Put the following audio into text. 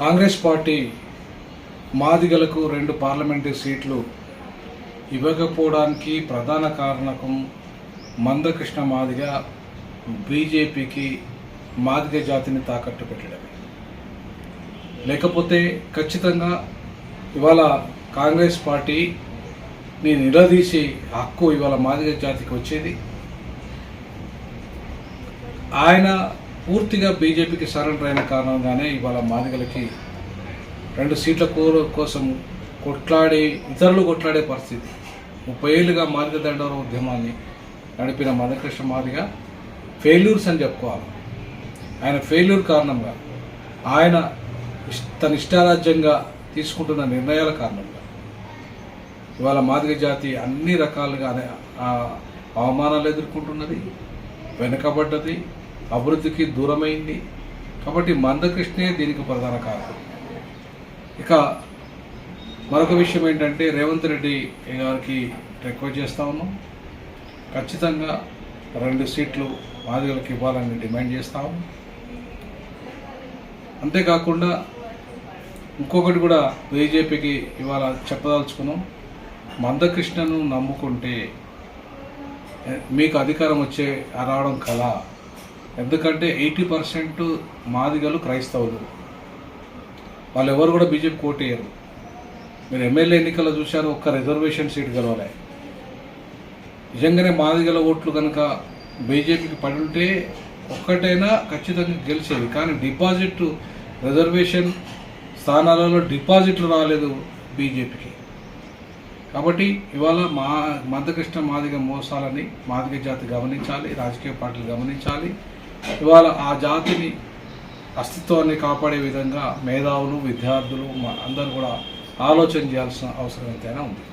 Congress party మాదిగలకు రెండు parliament సీట్లు ఇవ్వకపోవడానికి ప్రధాన కారణకం మందకృష్ణ మాదిగ బీజేపీకి మాదిగ జాతిని తాకట్టు పెట్టడమే. లేకపోతే ఖచ్చితంగా ఇవాళ కాంగ్రెస్ పార్టీని నిలదీసే హక్కు ఇవాళ మాదిగ జాతికి వచ్చేది. ఆయన పూర్తిగా బీజేపీకి సరెండర్ అయిన కారణంగానే ఇవాళ మాదిగలకి రెండు సీట్ల కోరు కోసం కొట్లాడే ఇతరులు కొట్లాడే పరిస్థితి. ముప్పై ఏళ్ళుగా మాదిగ దండవర ఉద్యమాన్ని నడిపిన మదకృష్ణ మాదిగ ఫెయిల్యూర్స్ అని చెప్పుకోవాలి. ఆయన ఫెయిల్యూర్ కారణంగా ఆయన తన ఇష్టారాజ్యంగా తీసుకుంటున్న నిర్ణయాల కారణంగా. ఇవాళ మాదిగ జాతి అన్ని రకాలుగా అవమానాలు ఎదుర్కొంటున్నది వెనుకబడ్డది అభివృద్ధికి దూరమైంది. కాబట్టి మందకృష్ణే దీనికి ప్రధాన కారణం. ఇక మరొక విషయం ఏంటంటే రేవంత్ రెడ్డి గారికి రిక్వెస్ట్ చేస్తా ఉన్నాం. ఖచ్చితంగా రెండు సీట్లు మాదిగలకు ఇవ్వాలని డిమాండ్ చేస్తాము అంతేకాకుండా ఇంకొకటి కూడా బీజేపీకి ఇవాళ చెప్పదలుచుకున్నాం. మందకృష్ణను నమ్ముకుంటే మీకు అధికారం వచ్చే రావడం కళ ఎందుకంటే ఎయిటీ పర్సెంట్ మాదిగలు క్రైస్తవులు. వాళ్ళు ఎవరు కూడా బీజేపీ కోటేయరు మీరు ఎమ్మెల్యే ఎన్నికల్లో చూశారు ఒక్క రిజర్వేషన్ సీట్ గెలవలే. నిజంగానే మాదిగల ఓట్లు కనుక బీజేపీకి పడి ఉంటే ఒక్కటైనా ఖచ్చితంగా గెలిచేది. కానీ డిపాజిట్ రిజర్వేషన్ స్థానాలలో డిపాజిట్లు రాలేదు బీజేపీకి. కాబట్టి ఇవాళ మా మందకృష్ణ మాదిగ మోసాలని మాదిగ జాతి గమనించాలి రాజకీయ పార్టీలు గమనించాలి. ఇవాళ ఆ జాతిని అస్తిత్వాన్ని కాపాడే విధంగా మేధావులు విద్యార్థులు అందరూ కూడా ఆలోచన చేయాల్సిన అవసరం ఎంతైనా ఉంది.